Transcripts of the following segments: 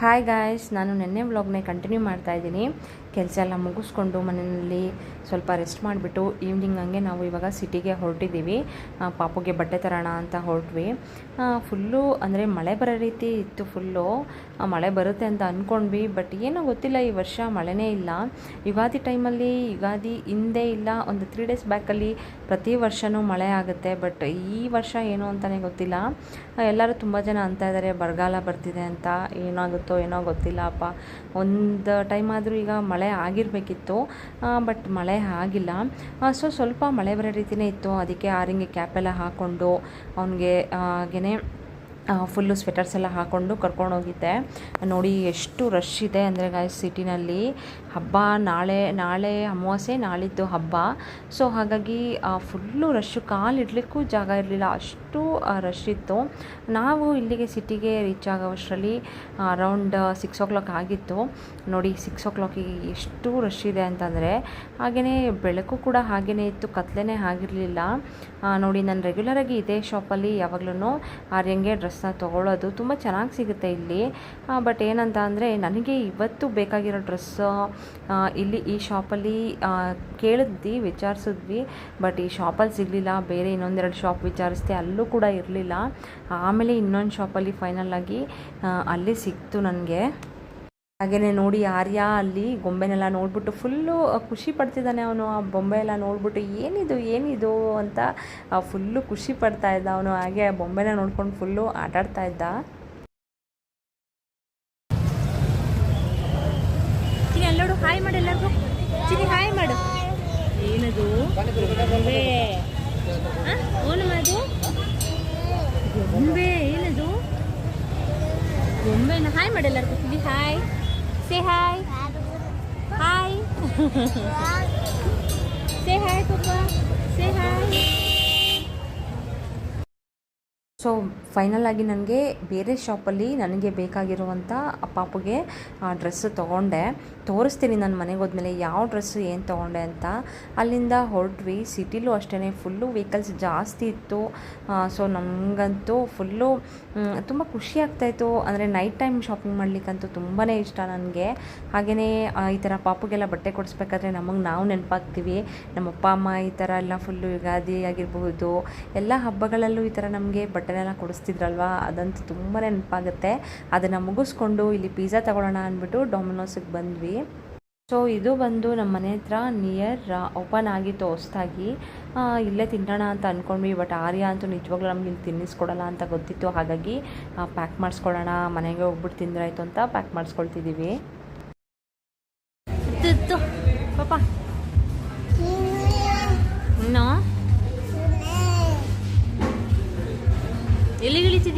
Hi guys ನಾನು ನಿನ್ನೆ ವ್ಲಾಗ್ನ ಕಂಟಿನ್ಯೂ ಮಾಡ್ತಾ ಇದ್ದೀನಿ. ಕೆಲಸ ಎಲ್ಲ ಮುಗಿಸ್ಕೊಂಡು ಮನೆಯಲ್ಲಿ ಸ್ವಲ್ಪ ರೆಸ್ಟ್ ಮಾಡಿಬಿಟ್ಟು ಈವ್ನಿಂಗ್ ಹಂಗೆ ನಾವು ಇವಾಗ ಸಿಟಿಗೆ ಹೊರಟಿದ್ದೀವಿ. ಪಾಪುಗೆ ಬಟ್ಟೆ ತರೋಣ ಅಂತ ಹೊರಟ್ವಿ. ಫುಲ್ಲು ಅಂದರೆ ಮಳೆ ಬರೋ ರೀತಿ ಇತ್ತು ಫುಲ್ಲು ಮಳೆ ಬರುತ್ತೆ ಅಂತ ಅಂದ್ಕೊಂಡ್ವಿ ಬಟ್ ಏನೋ ಗೊತ್ತಿಲ್ಲ ಈ ವರ್ಷ ಮಳೆನೇ ಇಲ್ಲ. ಯುಗಾದಿ ಟೈಮಲ್ಲಿ ಯುಗಾದಿ ಹಿಂದೆ ಇಲ್ಲ, ಒಂದು ತ್ರೀ ಡೇಸ್ ಬ್ಯಾಕಲ್ಲಿ ಪ್ರತಿ ವರ್ಷವೂ ಮಳೆ ಆಗುತ್ತೆ ಬಟ್ ಈ ವರ್ಷ ಏನು ಅಂತಲೇ ಗೊತ್ತಿಲ್ಲ. ಎಲ್ಲರೂ ತುಂಬ ಜನ ಅಂತ ಇದ್ದಾರೆ, ಬರಗಾಲ ಬರ್ತಿದೆ ಅಂತ, ಏನಾಗುತ್ತೋ ಏನೋ ಗೊತ್ತಿಲ್ಲ, ಅಪ್ಪ. ಒಂದು ಟೈಮ್ ಆದರೂ ಈಗ ಮಳೆ ಆಗಿರಬೇಕಿತ್ತು ಬಟ್ ಮಳೆ ಆಗಿಲ್ಲ. ಸೊ ಸ್ವಲ್ಪ ಮಳೆ ಬರೋ ರೀತಿಯೇ ಇತ್ತು. ಅದಕ್ಕೆ ಆರಿಂಗೆ ಕ್ಯಾಪೆಲ್ಲ ಹಾಕ್ಕೊಂಡು ಅವನಿಗೆ ಹಾಗೆಯೇ ಫುಲ್ಲು ಸ್ವೆಟರ್ಸ್ ಎಲ್ಲ ಹಾಕ್ಕೊಂಡು ಕರ್ಕೊಂಡು ಹೋಗಿದ್ದೆ. ನೋಡಿ ಎಷ್ಟು ರಶ್ ಇದೆ ಅಂದರೆ ಗಾಯ್ಸ್ ಸಿಟಿನಲ್ಲಿ ಹಬ್ಬ ನಾಳೆ ನಾಳೆ ಅಮಾವಾಸ್ಯೆ, ನಾಳಿದ್ದು ಹಬ್ಬ. ಸೊ ಹಾಗಾಗಿ ಫುಲ್ಲು ರಶ್ಶು ಕಾಲು ಇಡಲಿಕ್ಕೂ ಜಾಗ ಇರಲಿಲ್ಲ. ಅಷ್ಟು ರಶ್ ಇತ್ತು. ನಾವು ಇಲ್ಲಿಗೆ ಸಿಟಿಗೆ ರೀಚ್ ಆಗೋವಷ್ಟರಲ್ಲಿ ಅರೌಂಡ್ ಸಿಕ್ಸ್ ಓ ಕ್ಲಾಕ್ ಆಗಿತ್ತು. ನೋಡಿ ಸಿಕ್ಸ್ ಓ ಕ್ಲಾಕಿಗೆ ಎಷ್ಟು ರಶ್ ಇದೆ ಅಂತಂದರೆ ಹಾಗೆಯೇ ಬೆಳಕು ಕೂಡ ಹಾಗೆಯೇ ಇತ್ತು, ಕತ್ಲೆನೇ ಆಗಿರಲಿಲ್ಲ. ನೋಡಿ, ನಾನು ರೆಗ್ಯುಲರಾಗಿ ಇದೇ ಶಾಪಲ್ಲಿ ಯಾವಾಗಲೂ ಆರ್ಯಂಗೆ ಡ್ರೆಸ್ನ ತೊಗೊಳ್ಳೋದು ತುಂಬ ಚೆನ್ನಾಗಿ ಸಿಗುತ್ತೆ ಇಲ್ಲಿ. ಬಟ್ ಏನಂತ ಅಂದರೆ ನನಗೆ ಇವತ್ತು ಬೇಕಾಗಿರೋ ಡ್ರೆಸ್ ಇಲ್ಲಿ ಈ ಶಾಪಲ್ಲಿ ಕೇಳಿದ್ವಿ, ವಿಚಾರಿಸಿದ್ವಿ, ಬಟ್ ಈ ಶಾಪಲ್ಲಿ ಸಿಗಲಿಲ್ಲ. ಬೇರೆ ಇನ್ನೊಂದೆರಡು ಶಾಪ್ ವಿಚಾರಿಸಿದೆ ಅಲ್ಲೂ ಕೂಡ ಇರಲಿಲ್ಲ. ಆಮೇಲೆ ಇನ್ನೊಂದು ಶಾಪಲ್ಲಿ ಫೈನಲ್ ಆಗಿ ಅಲ್ಲಿ ಸಿಕ್ತು ನನಗೆ. ಹಾಗೆಯೇ ನೋಡಿ ಆರ್ಯ ಅಲ್ಲಿ ಗೊಂಬೆನೆಲ್ಲ ನೋಡ್ಬಿಟ್ಟು ಫುಲ್ಲು ಖುಷಿ ಪಡ್ತಿದ್ದಾನೆ ಅವನು. ಆ ಬೊಂಬೆ ಎಲ್ಲ ನೋಡ್ಬಿಟ್ಟು ಏನಿದು ಏನಿದು ಅಂತ ಫುಲ್ಲು ಖುಷಿ ಪಡ್ತಾ ಇದ್ದ ಅವನು. ಹಾಗೆ ಆ ಬೊಂಬೆನ ನೋಡ್ಕೊಂಡು ಫುಲ್ಲು ಆಟಾಡ್ತಾ ಇದ್ದ. ಎಲ್ಲೋಡು ಹಾಯ್ ಮಾಡು ಎಲ್ಲರಿಗೂ. ಚಿನಿ ಹಾಯ್ ಮಾಡು. ಏನದು? ಗೊಂಬೆ ಓನಮ್ಮ ಮಾಡು ಗೊಂಬೆ ಏನದು? ಗೊಂಬೆನ ಹಾಯ್ ಮಾಡಿ ಎಲ್ಲರಿಗೂ. Chini hi. Say hi. Hi. Say hi, Papa. Say hi. So final ಆಗಿ ನನಗೆ ಬೇರೆ ಶಾಪಲ್ಲಿ ನನಗೆ ಬೇಕಾಗಿರುವಂಥ ಪಾಪುಗೆ ಡ್ರೆಸ್ಸು ತೊಗೊಂಡೆ. ತೋರಿಸ್ತೀನಿ ನಾನು ಮನೆಗೆ ಹೋದ್ಮೇಲೆ ಯಾವ ಡ್ರೆಸ್ಸು ಏನು ತೊಗೊಂಡೆ ಅಂತ. ಅಲ್ಲಿಂದ ಹೊರಟ್ವಿ. ಸಿಟಿಲೂ ಅಷ್ಟೇ ಫುಲ್ಲು ವೆಹಿಕಲ್ಸ್ ಜಾಸ್ತಿ ಇತ್ತು. ಸೊ ನಮಗಂತೂ ಫುಲ್ಲು ತುಂಬ ಖುಷಿ ಆಗ್ತಾಯಿತ್ತು ಅಂದರೆ ನೈಟ್ ಟೈಮ್ ಶಾಪಿಂಗ್ ಮಾಡಲಿಕ್ಕಂತೂ ತುಂಬಾ ಇಷ್ಟ ನನಗೆ. ಹಾಗೆಯೇ ಈ ಥರ ಪಾಪುಗೆಲ್ಲ ಬಟ್ಟೆ ಕೊಡಿಸ್ಬೇಕಾದ್ರೆ ನಮಗೆ ನಾವು ನೆನಪಾಗ್ತೀವಿ. ನಮ್ಮ ಅಪ್ಪ ಅಮ್ಮ ಈ ಥರ ಎಲ್ಲ ಫುಲ್ಲು ಯುಗಾದಿ ಆಗಿರಬಹುದು. ಎಲ್ಲ ಹಬ್ಬಗಳಲ್ಲೂ ಈ ಥರ ನಮಗೆ ಬಟ್ಟೆನೆಲ್ಲ ಕೊಡಿಸ್ತಿದ್ರಲ್ವ? ಅದಂತೂ ತುಂಬಾ ನೆನಪಾಗುತ್ತೆ. ಅದನ್ನು ಮುಗಿಸ್ಕೊಂಡು ಇಲ್ಲಿ ಪಿಜ್ಜಾ ತಗೊಳ್ಳೋಣ ಅಂದ್ಬಿಟ್ಟು ಡೊಮಿನೋಸಿಗೆ ಬಂದ್ವಿ. ಸೊ ಇದು ಬಂದು ನಮ್ಮ ಮನೆ ಹತ್ರ ನಿಯರ್ ಓಪನ್ ಆಗಿತ್ತು ಹೊಸ್ದಾಗಿ ಇಲ್ಲೇ ತಿನ್ನೋಣ ಅಂತ ಅಂದ್ಕೊಂಡ್ವಿ ಬಟ್ ಆರ್ಯ ಅಂತೂ ನಿಜವಾಗ್ಲೂ ನಮ್ಗೆ ಇಲ್ಲಿ ತಿನ್ನಿಸ್ಕೊಡಲ್ಲ ಅಂತ ಗೊತ್ತಿತ್ತು. ಹಾಗಾಗಿ ಪ್ಯಾಕ್ ಮಾಡಿಸ್ಕೊಳ್ಳೋಣ ಮನೆಗೆ ಹೋಗ್ಬಿಟ್ಟು ತಿಂದ್ರಾಯ್ತು ಅಂತ ಪ್ಯಾಕ್ ಮಾಡಿಸ್ಕೊಳ್ತಿದ್ದೀವಿ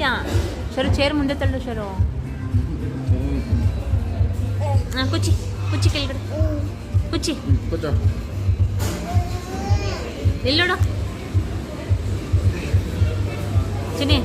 ಎಲ್ಲಿಗೆ ಇಳಿತಿದ್ಯಾ ಶರು ಚೇರ್ ಮುಂದೆ ತಳ್ಳು ಶರು ಹಾಂ ಕುಚ್ಚಿ ಕುಚ್ಚಿ ಕೆಳಗಡೆ ಕುಚ್ಚಿ ಎಲ್ಲಿ ನೋಡು ಚಿನಿ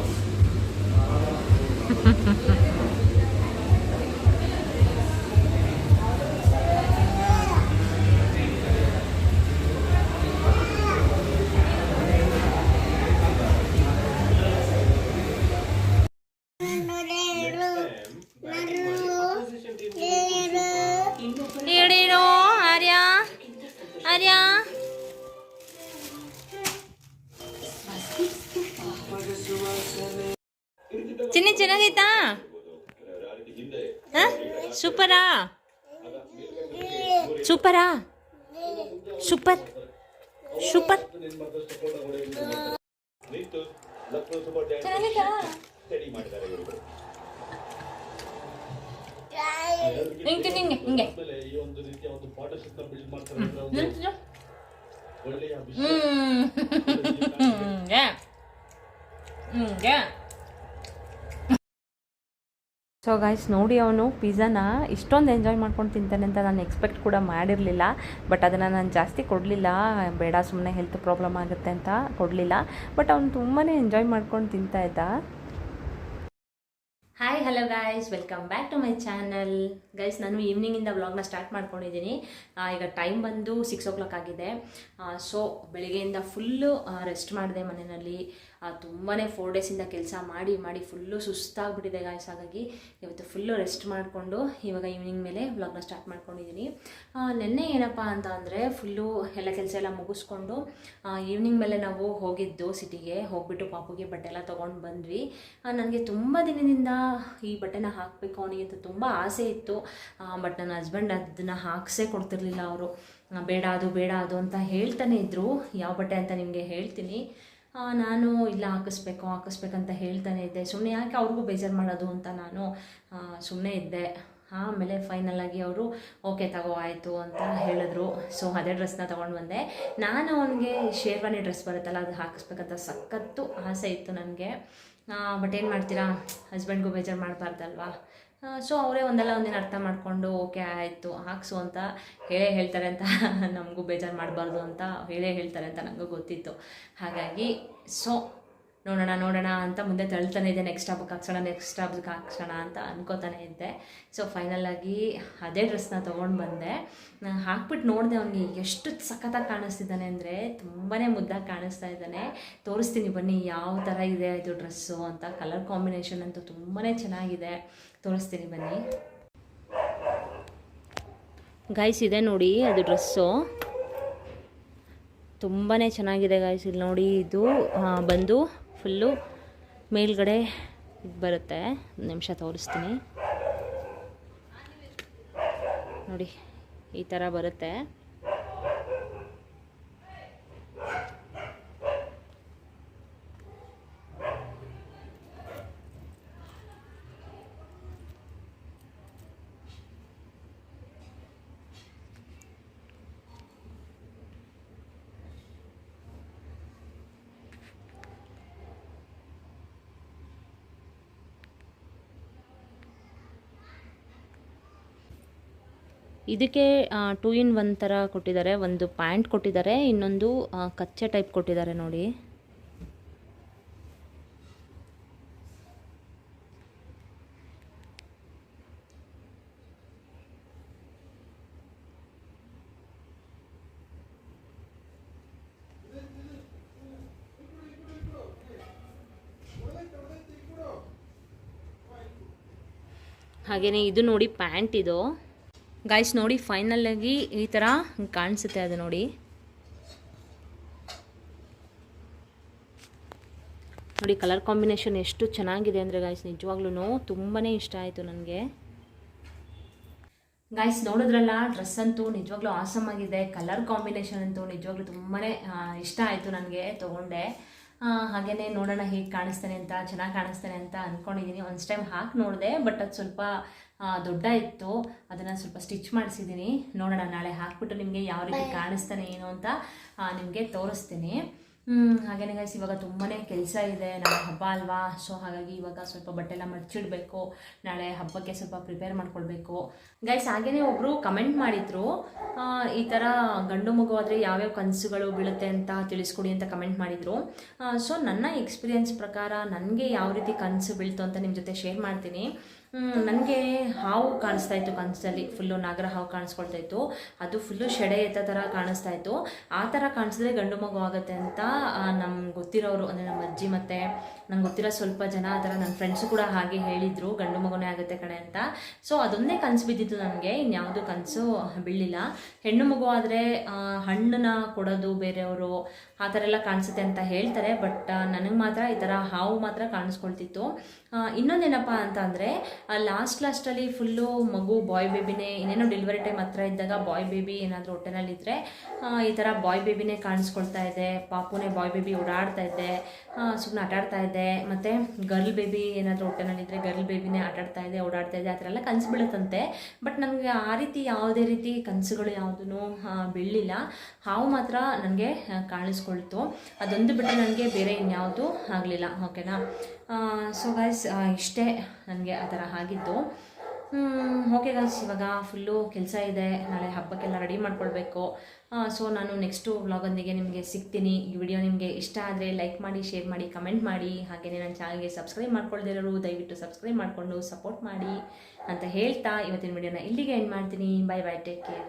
ಚೆನ್ನಾಗೈತಾ ಹ? ಸೂಪರಾ ಸೂಪರಾ ಸೂಪರ್ ಸೂಪರ್ ಚೆನ್ನಾಗೈತಾ ಹಿಂಗೆ ಹಿಂಗೆ ಹಿಂಗೆ ನಿಲ್ಸು. ಹ್ಮ್ ಹಿಂಗೆ ಹಿಂಗೆ ಸೊ ಗಾಯ್ಸ್ ನೋಡಿ ಅವನು ಪಿಜ್ಜಾನ ಇಷ್ಟೊಂದು ಎಂಜಾಯ್ ಮಾಡ್ಕೊಂಡು ತಿಂತಾನೆ ಅಂತ ನಾನು ಎಕ್ಸ್ಪೆಕ್ಟ್ ಕೂಡ ಮಾಡಿರಲಿಲ್ಲ. ಬಟ್ ಅದನ್ನು ನಾನು ಜಾಸ್ತಿ ಕೊಡಲಿಲ್ಲ. ಬೇಡ ಸುಮ್ಮನೆ ಹೆಲ್ತ್ ಪ್ರಾಬ್ಲಮ್ ಆಗುತ್ತೆ ಅಂತ ಕೊಡಲಿಲ್ಲ. ಬಟ್ ಅವನು ತುಂಬಾ ಎಂಜಾಯ್ ಮಾಡ್ಕೊಂಡು ತಿಂತಾಯಿದ್ದ hi hello guys welcome back to my channel guys ನಾನು ಈವ್ನಿಂಗಿಂದ ವ್ಲಾಗ್ನ ಸ್ಟಾರ್ಟ್ ಮಾಡ್ಕೊಂಡಿದ್ದೀನಿ. ಈಗ ಟೈಮ್ ಬಂದು ಸಿಕ್ಸ್ ಓ ಕ್ಲಾಕ್ ಆಗಿದೆ ಸೊ ಬೆಳಿಗ್ಗೆಯಿಂದ ಫುಲ್ಲು ರೆಸ್ಟ್ ಮಾಡಿದೆ ಮನೆಯಲ್ಲಿ. ತುಂಬಾ ಫೋರ್ ಡೇಸಿಂದ ಕೆಲಸ ಮಾಡಿ ಮಾಡಿ ಫುಲ್ಲು ಸುಸ್ತಾಗ್ಬಿಟ್ಟಿದೆ ಗಾಯ್ಸ್ ಹಾಗಾಗಿ ಇವತ್ತು ಫುಲ್ಲು ರೆಸ್ಟ್ ಮಾಡಿಕೊಂಡು ಇವಾಗ ಈವ್ನಿಂಗ್ ಮೇಲೆ ವ್ಲಾಗ್ನ ಸ್ಟಾರ್ಟ್ ಮಾಡ್ಕೊಂಡಿದ್ದೀನಿ. ನಿನ್ನೆ ಏನಪ್ಪ ಅಂತ ಅಂದರೆ ಫುಲ್ಲು ಎಲ್ಲ ಕೆಲಸ ಎಲ್ಲ ಮುಗಿಸ್ಕೊಂಡು ಈವ್ನಿಂಗ್ ಮೇಲೆ ನಾವು ಹೋಗಿದ್ದು ಸಿಟಿಗೆ ಹೋಗ್ಬಿಟ್ಟು ಪಾಪುಗೆ ಬಟ್ಟೆ ಎಲ್ಲ ತೊಗೊಂಡು ಬಂದ್ವಿ. ನನಗೆ ತುಂಬ ದಿನದಿಂದ ಈ ಬಟ್ಟೆನ ಹಾಕಬೇಕು ಅವನಿಗೆ ಅಂತ ತುಂಬ ಆಸೆ ಇತ್ತು. ಬಟ್ ನನ್ನ ಹಸ್ಬೆಂಡ್ ಅದನ್ನು ಹಾಕ್ಸೇ ಕೊಡ್ತಿರ್ಲಿಲ್ಲ ಅವರು. ಬೇಡ ಅದು ಬೇಡ ಅದು ಅಂತ ಹೇಳ್ತಾನೆ ಇದ್ದರು ಯಾವ ಬಟ್ಟೆ ಅಂತ ನಿಮಗೆ ಹೇಳ್ತೀನಿ. ನಾನು ಇಲ್ಲ, ಹಾಕಿಸ್ಬೇಕು ಹಾಕಿಸ್ಬೇಕಂತ ಹೇಳ್ತಾನೆ ಇದ್ದೆ. ಸುಮ್ಮನೆ ಯಾಕೆ ಅವ್ರಿಗೂ ಬೇಜಾರು ಮಾಡೋದು ಅಂತ ನಾನು ಸುಮ್ಮನೆ ಇದ್ದೆ. ಆಮೇಲೆ ಫೈನಲ್ ಆಗಿ ಅವರು, ಓಕೆ ತಗೋ, ಆಯಿತು ಅಂತ ಹೇಳಿದ್ರು. ಸೊ ಅದೇ ಡ್ರೆಸ್ನ ತೊಗೊಂಡು ಬಂದೆ. ನಾನು ಅವನಿಗೆ ಶೇರ್ವಾನಿ ಡ್ರೆಸ್ ಬರುತ್ತಲ್ಲ, ಅದು ಹಾಕಿಸ್ಬೇಕಂತ ಸಖತ್ತು ಆಸೆ ಇತ್ತು ನನಗೆ. ಬಟ್ ಏನು ಮಾಡ್ತೀರಾ? ಹಸ್ಬೆಂಡ್ಗೂ ಬೇಜಾರು ಮಾಡಬಾರ್ದಲ್ವಾ? ಸೊ ಅವರೇ ಒಂದಲ್ಲ ಒಂದಿನ ಅರ್ಥ ಮಾಡಿಕೊಂಡು, ಓಕೆ, ಆಯಿತು, ಹಾಕ್ಸು ಅಂತ ಹೇಳೇ ಹೇಳ್ತಾರೆ ಅಂತ ನಮಗೂ ಬೇಜಾರು ಮಾಡಬಾರ್ದು ಅಂತ ಹೇಳೇ ಹೇಳ್ತಾರೆ ಅಂತ ನನಗೂ ಗೊತ್ತಿತ್ತು. ಹಾಗಾಗಿ ಸೊ ನೋಡೋಣ ನೋಡೋಣ ಅಂತ ಮುಂದೆ ತಳ್ತಾನೆ ಇದೆ ನೆಕ್ಸ್ಟ್ ಹಬ್ಬಕ್ಕೆ ಹಾಕ್ಸೋಣ ನೆಕ್ಸ್ಟ್ ಹಬ್ಬಕ್ಕೆ ಹಾಕ್ಸೋಣ ಅಂತ ಅನ್ಕೋತಾನೆ ಇದ್ದೆ. ಸೊ ಫೈನಲಾಗಿ ಅದೇ ಡ್ರೆಸ್ನ ತೊಗೊಂಡು ಬಂದೆ. ಹಾಕ್ಬಿಟ್ಟು ನೋಡಿದೆ ಅವನಿಗೆ ಎಷ್ಟು ಸಖತ್ತಾಗಿ ಕಾಣಿಸ್ತಿದ್ದಾನೆ ಅಂದರೆ ತುಂಬಾ ಮುದ್ದಾಗಿ ಕಾಣಿಸ್ತಾ ಇದ್ದಾನೆ. ತೋರಿಸ್ತೀನಿ ಬನ್ನಿ ಯಾವ ಥರ ಇದೆ ಇದು ಡ್ರೆಸ್ಸು ಅಂತ. ಕಲರ್ ಕಾಂಬಿನೇಷನ್ ಅಂತೂ ತುಂಬಾ ಚೆನ್ನಾಗಿದೆ. ತೋರಿಸ್ತೀನಿ ಬನ್ನಿ. ಗಾಯ್ಸ್ ಇದೆ ನೋಡಿ ಅದು ಡ್ರೆಸ್ಸು ತುಂಬಾ ಚೆನ್ನಾಗಿದೆ ಗಾಯ್ಸ್ ಇಲ್ಲಿ ನೋಡಿ ಇದು ಬಂದು ಫುಲ್ಲು ಮೇಲ್ಗಡೆ ಇದು ಬರುತ್ತೆ. ಒಂದು ನಿಮಿಷ ತೋರಿಸ್ತೀನಿ. ನೋಡಿ ಈ ಥರ ಬರುತ್ತೆ. ಇದಕ್ಕೆ ಟೂ ಇನ್ ಒನ್ ಥರ ಕೊಟ್ಟಿದ್ದಾರೆ. ಒಂದು ಪ್ಯಾಂಟ್ ಕೊಟ್ಟಿದ್ದಾರೆ, ಇನ್ನೊಂದು ಕಚ್ಚೆ ಟೈಪ್ ಕೊಟ್ಟಿದ್ದಾರೆ ನೋಡಿ. ಹಾಗೆಯೇ ಇದು ನೋಡಿ ಪ್ಯಾಂಟ್ ಇದು. ಗಾಯ್ಸ್ ನೋಡಿ ಫೈನಲ್ ಆಗಿ ಈ ಥರ ಕಾಣಿಸುತ್ತೆ ಅದು ನೋಡಿ. ನೋಡಿ ಕಲರ್ ಕಾಂಬಿನೇಷನ್ ಎಷ್ಟು ಚೆನ್ನಾಗಿದೆ ಅಂದರೆ ಗಾಯ್ಸ್ ನಿಜವಾಗ್ಲೂ ತುಂಬಾ ಇಷ್ಟ ಆಯಿತು ನನಗೆ. ಗಾಯ್ಸ್ ನೋಡಿದ್ರಲ್ಲ ಡ್ರೆಸ್ ಅಂತೂ ನಿಜವಾಗ್ಲೂ ಆಸಮ್ ಆಗಿದೆ. ಕಲರ್ ಕಾಂಬಿನೇಷನ್ ಅಂತೂ ನಿಜವಾಗ್ಲೂ ತುಂಬಾ ಇಷ್ಟ ಆಯಿತು ನನಗೆ, ತೊಗೊಂಡೆ. ಹಾಗೆಯೇ ನೋಡೋಣ ಹೇಗೆ ಕಾಣಿಸ್ತಾನೆ ಅಂತ ಚೆನ್ನಾಗಿ ಕಾಣಿಸ್ತಾನೆ ಅಂತ ಅಂದ್ಕೊಂಡಿದ್ದೀನಿ ಒಂದು ಟೈಮ್ ಹಾಕಿ ನೋಡಿದೆ ಬಟ್ ಅದು ಸ್ವಲ್ಪ ದೊಡ್ಡ ಇತ್ತು ಅದನ್ನು ಸ್ವಲ್ಪ ಸ್ಟಿಚ್ ಮಾಡಿಸಿದ್ದೀನಿ ನೋಡೋಣ ನಾಳೆ ಹಾಕ್ಬಿಟ್ಟು ನಿಮಗೆ ಯಾವ ರೀತಿ ಕಾಣಿಸ್ತಾನೆ ಏನು ಅಂತ ನಿಮಗೆ ತೋರಿಸ್ತೀನಿ. ಹಾಗೇನೆ ಗೈಸ್ ಇವಾಗ ತುಂಬಾ ಕೆಲಸ ಇದೆ. ನಾಳೆ ಹಬ್ಬ ಅಲ್ವಾ? ಸೊ ಹಾಗಾಗಿ ಇವಾಗ ಸ್ವಲ್ಪ ಬಟ್ಟೆ ಎಲ್ಲ ಮಡ್ಚಿಡ್ಬೇಕು. ನಾಳೆ ಹಬ್ಬಕ್ಕೆ ಸ್ವಲ್ಪ ಪ್ರಿಪೇರ್ ಮಾಡ್ಕೊಳ್ಬೇಕು. ಗೈಸ್ ಹಾಗೇನೆ ಒಬ್ಬರು ಕಮೆಂಟ್ ಮಾಡಿದ್ರು ಈ ಥರ ಗಂಡು ಮಗು ಆದರೆ ಯಾವ್ಯಾವ ಕನಸುಗಳು ಬೀಳುತ್ತೆ ಅಂತ ತಿಳಿಸ್ಕೊಡಿ ಅಂತ ಕಮೆಂಟ್ ಮಾಡಿದರು. ಸೊ ನನ್ನ ಎಕ್ಸ್ಪೀರಿಯನ್ಸ್ ಪ್ರಕಾರ ನನಗೆ ಯಾವ ರೀತಿ ಕನಸು ಬೀಳ್ತು ಅಂತ ನಿಮ್ಮ ಜೊತೆ ಶೇರ್ ಮಾಡ್ತೀನಿ. ನನಗೆ ಹಾವು ಕಾಣಿಸ್ತಾ ಇತ್ತು ಕನಸಲ್ಲಿ. ಫುಲ್ಲು ನಾಗರ ಹಾವು ಕಾಣಿಸ್ಕೊಳ್ತಾ ಇತ್ತು. ಅದು ಫುಲ್ಲು ಶೆಡೆ ಎತ್ತ ಥರ ಕಾಣಿಸ್ತಾ ಇತ್ತು. ಆ ಥರ ಕಾಣಿಸಿದ್ರೆ ಗಂಡು ಮಗು ಆಗುತ್ತೆ ಅಂತ ನಮ್ಗೆ ಗೊತ್ತಿರೋರು, ಅಂದರೆ ನಮ್ಮ ಅಜ್ಜಿ ಮತ್ತು ನಂಗೆ ಗೊತ್ತಿರೋ ಸ್ವಲ್ಪ ಜನ ಆ ಥರ ನನ್ನ ಫ್ರೆಂಡ್ಸು ಕೂಡ ಹಾಗೆ ಹೇಳಿದರು. ಗಂಡು ಮಗುನೇ ಆಗುತ್ತೆ ಕಣೆ ಅಂತ. ಸೊ ಅದೊಂದೇ ಕನಸು ಬಿದ್ದಿತ್ತು ನನಗೆ. ಇನ್ಯಾವುದು ಕನಸು ಬೀಳಿಲ್ಲ. ಹೆಣ್ಣು ಮಗು ಆದರೆ ಹಣ್ಣನ್ನ ಕೊಡೋದು ಬೇರೆಯವರು ಆ ಥರ ಎಲ್ಲ ಕಾಣಿಸುತ್ತೆ ಅಂತ ಹೇಳ್ತಾರೆ. ಬಟ್ ನನಗೆ ಮಾತ್ರ ಈ ಥರ ಹಾವು ಮಾತ್ರ ಕಾಣಿಸ್ಕೊಳ್ತಿತ್ತು. ಇನ್ನೊಂದೇನಪ್ಪ ಅಂತ ಅಂದರೆ ಲಾಸ್ಟ್ ಲಾಸ್ಟಲ್ಲಿ ಫುಲ್ಲು ಮಗು ಬಾಯ್ ಬೇಬಿನೇ ಇನ್ನೇನೋ ಡೆಲಿವರಿ ಟೈಮ್ ಹತ್ರ ಇದ್ದಾಗ ಬಾಯ್ ಬೇಬಿ ಏನಾದರೂ ಹೊಟ್ಟೆನಲ್ಲಿದ್ದರೆ ಈ ಥರ ಬಾಯ್ ಬೇಬಿನೇ ಕಾಣಿಸ್ಕೊಳ್ತಾ ಇದೆ, ಪಾಪುನೇ ಬಾಯ್ ಬೇಬಿ ಓಡಾಡ್ತಾ ಇದೆ ಸುಮ್ಮನೆ ಆಟಾಡ್ತಾ ಇದೆ, ಮತ್ತು ಗರ್ಲ್ ಬೇಬಿ ಏನಾದರೂ ಹೊಟ್ಟೆನಲ್ಲಿದ್ದರೆ ಗರ್ಲ್ ಬೇಬಿನೇ ಆಟಾಡ್ತಾ ಇದೆ, ಓಡಾಡ್ತಾ ಇದೆ, ಆ ಥರ ಎಲ್ಲ ಕನಸು ಬೀಳುತ್ತಂತೆ ಬಟ್ ನನಗೆ ಆ ರೀತಿ ಯಾವುದೇ ರೀತಿ ಕನಸುಗಳು ಯಾವುದೂ ಬೀಳಲಿಲ್ಲ. ಹಾವು ಮಾತ್ರ ನನಗೆ ಕಾಣಿಸ್ಕೊಳ್ತು. ಅದೊಂದು ಬಿಟ್ಟು ನನಗೆ ಬೇರೆ ಇನ್ಯಾವುದು ಆಗಲಿಲ್ಲ ಓಕೆನಾ ಸೊ ಗೈಸ್ ಇಷ್ಟೇ ನನಗೆ ಆ ಥರ ಆಗಿದ್ದು. ಓಕೆ ಗಾಯ್ಸ್ ಇವಾಗ ಫುಲ್ಲು ಕೆಲಸ ಇದೆ. ನಾಳೆ ಹಬ್ಬಕ್ಕೆಲ್ಲ ರೆಡಿ ಮಾಡ್ಕೊಳ್ಬೇಕು. ಸೊ ನಾನು ನೆಕ್ಸ್ಟು ವ್ಲಾಗೊಂದಿಗೆ ನಿಮಗೆ ಸಿಗ್ತೀನಿ. ಈ ವಿಡಿಯೋ ನಿಮಗೆ ಇಷ್ಟ ಆದರೆ ಲೈಕ್ ಮಾಡಿ ಶೇರ್ ಮಾಡಿ ಕಮೆಂಟ್ ಮಾಡಿ. ಹಾಗೆಯೇ ನನ್ನ ಚಾನಲ್ಗೆ ಸಬ್ಸ್ಕ್ರೈಬ್ ಮಾಡ್ಕೊಳ್ದಿರೋರು, ದಯವಿಟ್ಟು ಸಬ್ಸ್ಕ್ರೈಬ್ ಮಾಡಿಕೊಂಡು ಸಪೋರ್ಟ್ ಮಾಡಿ ಅಂತ ಹೇಳ್ತಾ ಇವತ್ತಿನ ವಿಡಿಯೋನ ಇಲ್ಲಿಗೆ ಎಂಡ್ ಮಾಡ್ತೀನಿ. Bye bye take care